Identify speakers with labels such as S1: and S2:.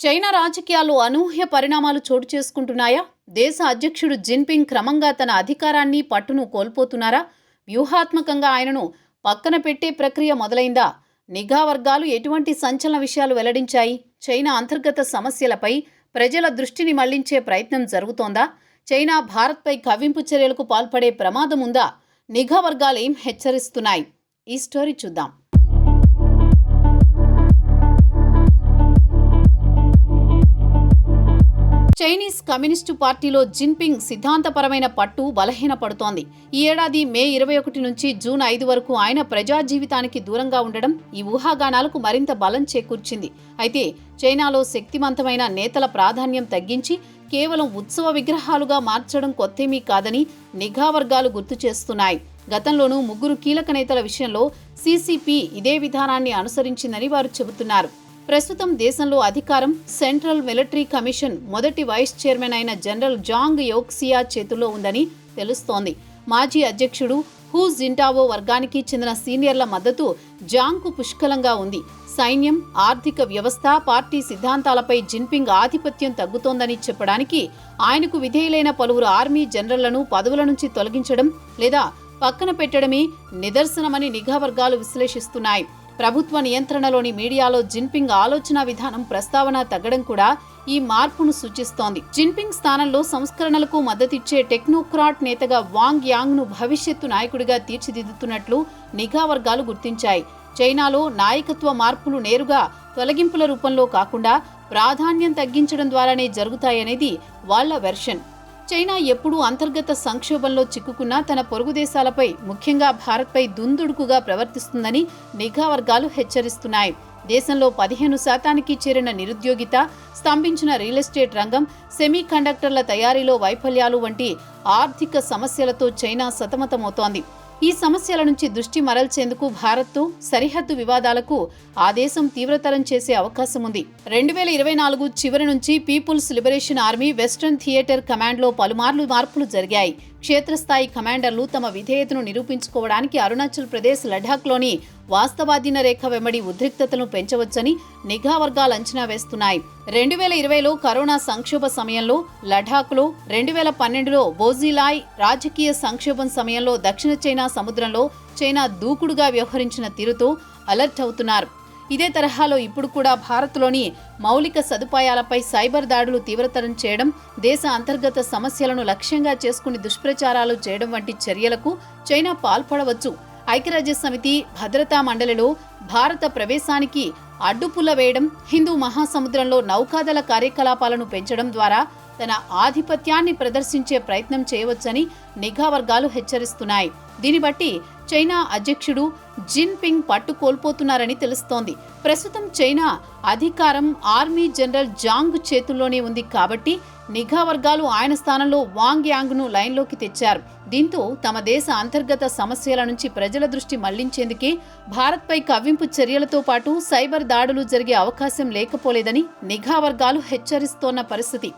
S1: China రాజకీయాలు అనూహ్య పరిణామాలు చోటు చేసుకుంటున్నాయా? దేశ అధ్యక్షుడు జిన్పింగ్ క్రమంగా తన అధికారాన్ని పట్టును కోల్పోతున్నారా? వ్యూహాత్మకంగా ఆయనను పక్కన పెట్టే ప్రక్రియ మొదలైందా? నిఘా వర్గాలు ఎటువంటి సంచలన విషయాలు వెల్లడించాయి? చైనా అంతర్గత సమస్యలపై ప్రజల దృష్టిని మళ్ళించే ప్రయత్నం జరుగుతోందా? చైనా భారత్పై కవ్వింపు చర్యలకు పాల్పడే ప్రమాదం ఉందా? నిఘా వర్గాలు ఏం హెచ్చరిస్తున్నాయి? ఈ స్టోరీ చూద్దాం. చైనీస్ కమ్యూనిస్టు పార్టీలో జిన్పింగ్ సిద్ధాంతపరమైన పట్టు బలహీనపడుతోంది. ఈ ఏడాది మే ఇరవై ఒకటి నుంచి జూన్ ఐదు వరకు ఆయన ప్రజా జీవితానికి దూరంగా ఉండడం ఈ ఊహాగానాలకు మరింత బలం చేకూర్చింది. అయితే చైనాలో శక్తివంతమైన నేతల ప్రాధాన్యం తగ్గించి కేవలం ఉత్సవ విగ్రహాలుగా మార్చడం కొత్తేమీ కాదని నిఘా వర్గాలు గుర్తు చేస్తున్నాయి. గతంలోనూ ముగ్గురు కీలక నేతల విషయంలో సీసీపీ ఇదే విధానాన్ని అనుసరించిందని వారు చెబుతున్నారు. ప్రస్తుతం దేశంలో అధికారం సెంట్రల్ మిలిటరీ కమిషన్ మొదటి వైస్ చైర్మన్ అయిన జనరల్ జాంగ్ యోక్సియా చేతుల్లో ఉందని తెలుస్తోంది. మాజీ అధ్యక్షుడు హూ జింటావో వర్గానికి చెందిన సీనియర్ల మద్దతు జాంగ్కు పుష్కలంగా ఉంది. సైన్యం ఆర్థిక వ్యవస్థ పార్టీ సిద్ధాంతాలపై జిన్పింగ్ ఆధిపత్యం తగ్గుతోందని చెప్పడానికి ఆయనకు విధేయులైన పలువురు ఆర్మీ జనరళ్ళను పదవుల నుంచి తొలగించడం లేదా పక్కన పెట్టడమే నిదర్శనమని నిఘా వర్గాలు విశ్లేషిస్తున్నాయి. ప్రభుత్వ నియంత్రణలోని మీడియాలో జిన్పింగ్ ఆలోచన విధానం ప్రస్తావన తగ్గడం కూడా ఈ మార్పును సూచిస్తోంది. జిన్పింగ్ స్థానంలో సంస్కరణలకు మద్దతిచ్చే టెక్నోక్రాట్ నేతగా వాంగ్ యాంగ్ను భవిష్యత్తు నాయకుడిగా తీర్చిదిద్దుతున్నట్లు నిఘా వర్గాలు గుర్తించాయి. చైనాలో నాయకత్వ మార్పులు నేరుగా తొలగింపుల రూపంలో కాకుండా ప్రాధాన్యం తగ్గించడం ద్వారానే జరుగుతాయనేది వాళ్ళ వెర్షన్. చైనా ఎప్పుడూ అంతర్గత సంక్షోభంలో చిక్కుకున్న తన పొరుగు దేశాలపై ముఖ్యంగా భారత్పై దుందుడుకుగా ప్రవర్తిస్తుందని నిఘా వర్గాలు హెచ్చరిస్తున్నాయి. దేశంలో పదిహేను శాతానికి చేరిన నిరుద్యోగిత స్తంభించిన రియల్ ఎస్టేట్ రంగం సెమీ కండక్టర్ల తయారీలో వైఫల్యాలు వంటి ఆర్థిక సమస్యలతో చైనా సతమతమవుతోంది. ఈ సమస్యల నుంచి దృష్టి మరల్చేందుకు భారత్తో సరిహద్దు వివాదాలకు ఆ దేశం తీవ్రతరం చేసే అవకాశం ఉంది రెండు వేల ఇరవై నాలుగు చివరి నుంచి People's Liberation Army western theatre కమాండ్లో పలుమార్లు మార్పులు జరిగాయి. క్షేత్రస్థాయి కమాండర్లు తమ విధేయతను నిరూపించుకోవడానికి అరుణాచల్ ప్రదేశ్ లడాఖ్లోని వాస్తవాధీన రేఖ వెంబడి ఉద్రిక్తతను పెంచవచ్చని నిఘా వర్గాలు అంచనా వేస్తున్నాయి. రెండు వేల ఇరవైలో కరోనా సంక్షోభ సమయంలో లడాఖ్లో రెండు వేల పన్నెండులో బోజిలాయ్ రాజకీయ సంక్షోభం సమయంలో దక్షిణ చైనా సముద్రంలో చైనా దూకుడుగా వ్యవహరించిన తీరుతో అలర్ట్ అవుతున్నారు. ఇదే తరహాలో ఇప్పుడు కూడా భారత్లోని మౌలిక సదుపాయాలపై సైబర్ దాడులు తీవ్రతరం చేయడం దేశ అంతర్గత సమస్యలను లక్ష్యంగా చేసుకుని దుష్ప్రచారాలు చేయడం వంటి చర్యలకు చైనా పాల్పడవచ్చు. ఐక్యరాజ్య సమితి భద్రతా మండలిలో భారత ప్రవేశానికి అడ్డుపుల్ల వేయడం హిందూ మహాసముద్రంలో నౌకాదళ కార్యకలాపాలను పెంచడం ద్వారా తన ఆధిపత్యాన్ని ప్రదర్శించే ప్రయత్నం చేయవచ్చని నిఘా వర్గాలు హెచ్చరిస్తున్నాయి. దీన్ని బట్టి చైనా అధ్యక్షుడు జిన్ పింగ్ పట్టు కోల్పోతున్నారని తెలుస్తోంది. ప్రస్తుతం చైనా అధికారం ఆర్మీ జనరల్ జాంగ్ చేతుల్లోనే ఉంది కాబట్టి నిఘా వర్గాలు ఆయన స్థానంలో వాంగ్ యాంగ్ను లైన్లోకి తెచ్చారు. దీంతో తమ దేశ అంతర్గత సమస్యల నుంచి ప్రజల దృష్టి మళ్ళించేందుకే భారత్పై కవ్వింపు చర్యలతో పాటు సైబర్ దాడులు జరిగే అవకాశం లేకపోలేదని నిఘా వర్గాలు హెచ్చరిస్తోన్న పరిస్థితి.